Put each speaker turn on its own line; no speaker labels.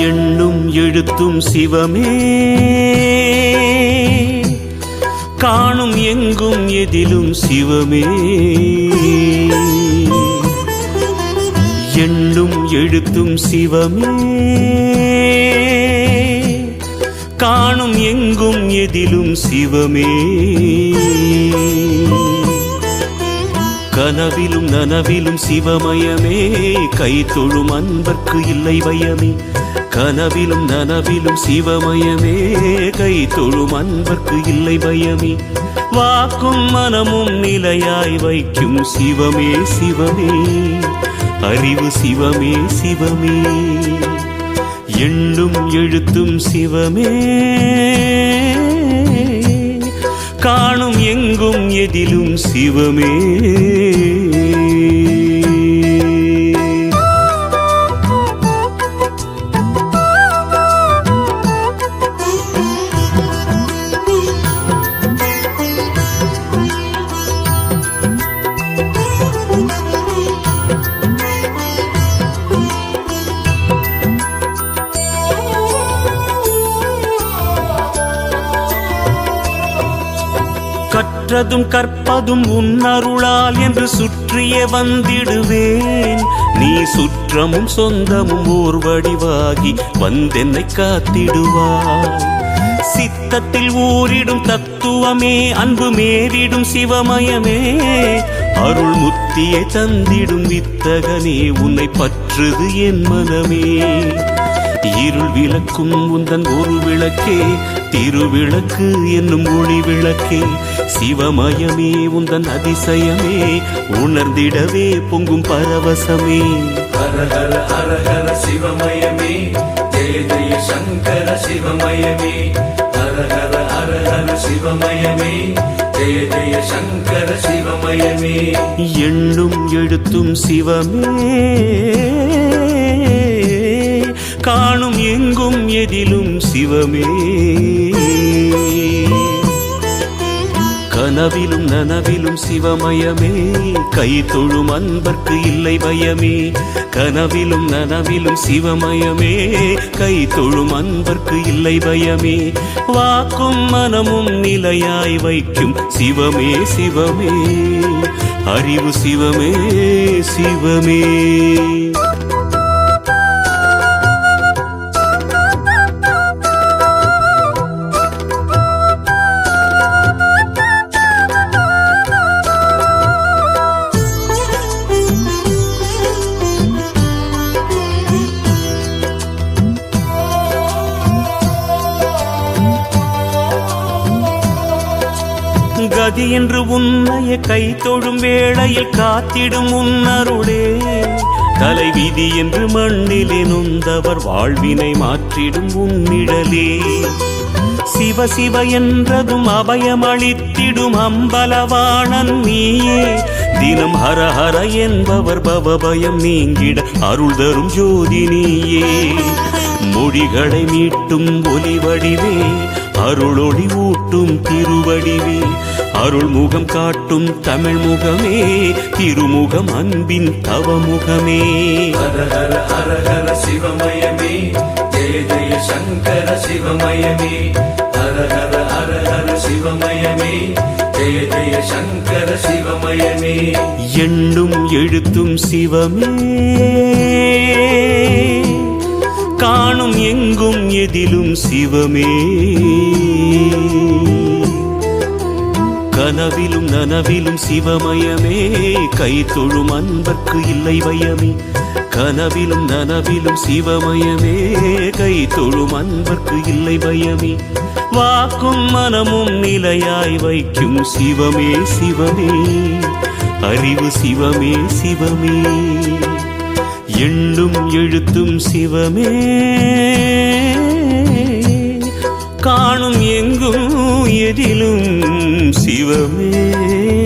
எண்ணும் எழுத்தும் சிவமே. காணும் எங்கும் எதிலும் சிவமே. எண்ணும் எழுத்தும் சிவமே. காணும் எங்கும் எதிலும் சிவமே. கனவிலும் நனவிலும் சிவமயமே. கை தொழும் அன்பர்க்கு இல்லை பயமே கனவிலும் நனவிலும் சிவமயமே. கை தொழும் அன்பர்க்கு இல்லை பயமே வாக்கும் மனமும் நிலையாய் வைக்கும் சிவமே சிவமே. அறிவு சிவமே சிவமே. எண்ணும் எழுத்தும் சிவமே. காணும் எங்கும் எதிலும் சிவமே. கற்றதும் கற்பதும் உன்னருளால் என்று சுற்றிய வந்திடுவேன். நீ சுற்றமும் சொந்தமும் ஓர் வடிவாகி வந்தென்னை காத்திடுவாய். சித்தத்தில் ஊரிடும் தத்துவமே அன்பு மேறிடும் சிவமயமே. அருள் முத்தியை தந்திடும் வித்தகனே உன்னை பற்றுது என் மனமே. இருள் விளக்கும் உந்தன் ஒரு விளக்கே திருவிளக்கு என்னும் ஒளி விளக்கே சிவமயமே உந்தன் அதிசயமே உணர்ந்திடவே பொங்கும் பரவசமே.
ஹர ஹர ஹர ஹர சிவமயமே ஜெய ஜெய சங்கர சிவமயமே. ஹர ஹர ஹர ஹர சிவமயமே ஜெய ஜெய சங்கர சிவமயமே.
எண்ணும் எழுத்தும் சிவமே. காணும் எங்கும் எதிலும் சிவமே. கனவிலும் நனவிலும் சிவமயமே. கை தொழும் அன்பர்க்கு இல்லை பயமே. கனவிலும் நனவிலும் சிவமயமே. கை தொழும் அன்பர்க்கு இல்லை பயமே. வாக்கும் மனமும் நிலையாய் வைக்கும் சிவமே சிவமே. அறிவு சிவமே சிவமே. கதி என்று உன்னைய கை தொழும் வேளையில் காத்திடும் உன்னருளே. தலைவிதி என்று மண்ணிலே நொந்தவர் வாழ்வினை மாற்றிடும் உன்னிழலே சிவ சிவ என்றதும் அபயமளித்திடும் அம்பலவாணன் நீயே. தினம் ஹர ஹர என்பவர் பவபயம் நீங்கிட அருள் தரும் ஜோதி நீயே. மொழிகளை மீட்டும் ஒலி வடிவே அருளொளி ஊட்டும் திருவடிவே. அருள் முகம் காட்டும் தமிழ் முகமே திருமுகம் அன்பின் தவமுகமே.
ஹர ஹர ஹர ஹர சிவமயமே ஜெய ஜெய சங்கர சிவமயமே. ஹர ஹர ஹர ஹர சிவமயமே ஜெய ஜெய சங்கர சிவமயமே.
எண்ணும் எழுத்தும் சிவமே. காணும் எங்கும் எதிலும் சிவமே. கனவிலும் நனவிலும் சிவமயமே. கை தொழும் அன்பர்க்கு இல்லை பயமே கனவிலும் நனவிலும் சிவமயமே. கை தொழும் அன்பர்க்கு இல்லை பயமே வாக்கும் மனமும் நிலையாய் வைக்கும் சிவமே சிவமே. அறிவு சிவமே சிவமே. எண்ணும் எழுத்தும் சிவமே. காணும் எங்கும் எதிலும் சிவமே.